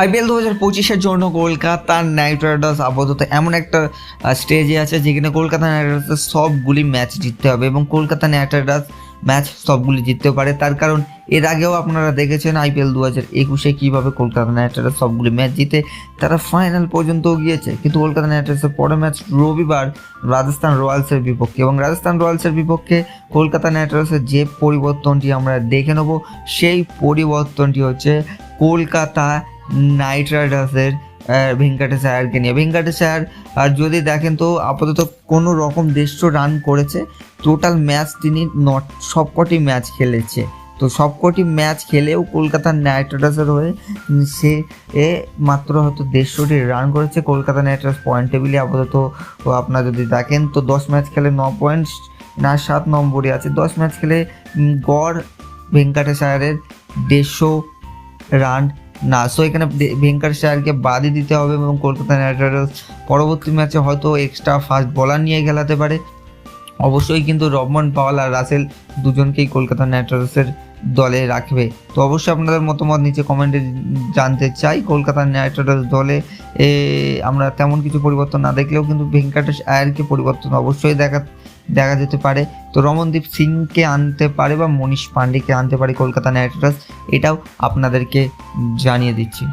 IPL দু হাজার পঁচিশের জন্য কলকাতা নাইট রাইডার্স আপাতত এমন একটা স্টেজে আছে যেখানে কলকাতা নাইট রাইডার্সের সবগুলি ম্যাচ জিততে হবে এবং কলকাতা নাইট রাইডার্স ম্যাচ সবগুলি জিততে পারে। তার কারণ এর আগেও আপনারা দেখেছেন আইপিএল দু হাজার একুশে কীভাবে কলকাতা নাইট রাইডার্স সবগুলি ম্যাচ জিতে তারা ফাইনাল পর্যন্তও গিয়েছে। কিন্তু কলকাতা নাইট রাইডার্সের পরের ম্যাচ রবিবার রাজস্থান রয়্যালসের বিপক্ষে এবং রাজস্থান রয়্যালসের বিপক্ষে কলকাতা নাইট রাইডার্সের যে পরিবর্তনটি আমরা দেখে নেব, সেই পরিবর্তনটি হচ্ছে কলকাতা নাইট রাইডার্সের ভেঙ্কাটেশ আয়ারকে নিয়ে। ভেঙ্কাটেশ আয়ার আর যদি দেখেন তো আপাতত কোনো রকম দেড়শো রান করেছে টোটাল ম্যাচ তিনি নট, সবকটি ম্যাচ খেলেছে। তো সবকটি ম্যাচ খেলেও কলকাতা নাইট রাইডার্সের হয়ে সে, এ মাত্র হয়তো দেড়শোটি রান করেছে। কলকাতা নাইট রাইডার্স পয়েন্ট টেবিলে আপাতত আপনারা যদি দেখেন তো দশ ম্যাচ খেলে ন পয়েন্ট না সাত নম্বরে আছে। দশ ম্যাচ খেলে গড় ভেঙ্কাটেশ আয়ারের দেড়শো রান না সো এখানে ভেঙ্কটেশ আয়ারকে বাদই দিতে হবে এবং কলকাতা নাইট রাইডার্স পরবর্তী ম্যাচে হয়তো এক্সট্রা ফাস্ট বলার নিয়ে খেলাতে পারে। অবশ্যই কিন্তু রবমান পাওয়াল আর রাসেল দুজনকেই কলকাতা নাইট রাইডার্সের দলে রাখবে। তো অবশ্যই আপনাদের মতামত নিচে কমেন্টে জানতে চাই। কলকাতা নাইট রাইডার্স দলে আমরা তেমন কিছু পরিবর্তন না দেখলেও কিন্তু ভেঙ্কটেশ আয়ারকে পরিবর্তন অবশ্যই দেখা দেখা যেতে পারে। তো রমনদীপ সিংকে আনতে পারে বা মনীষ পান্ডেকে আনতে পারে কলকাতা নাইট রাইডার্স এটাও আপনাদেরকে জানিয়ে দিচ্ছি।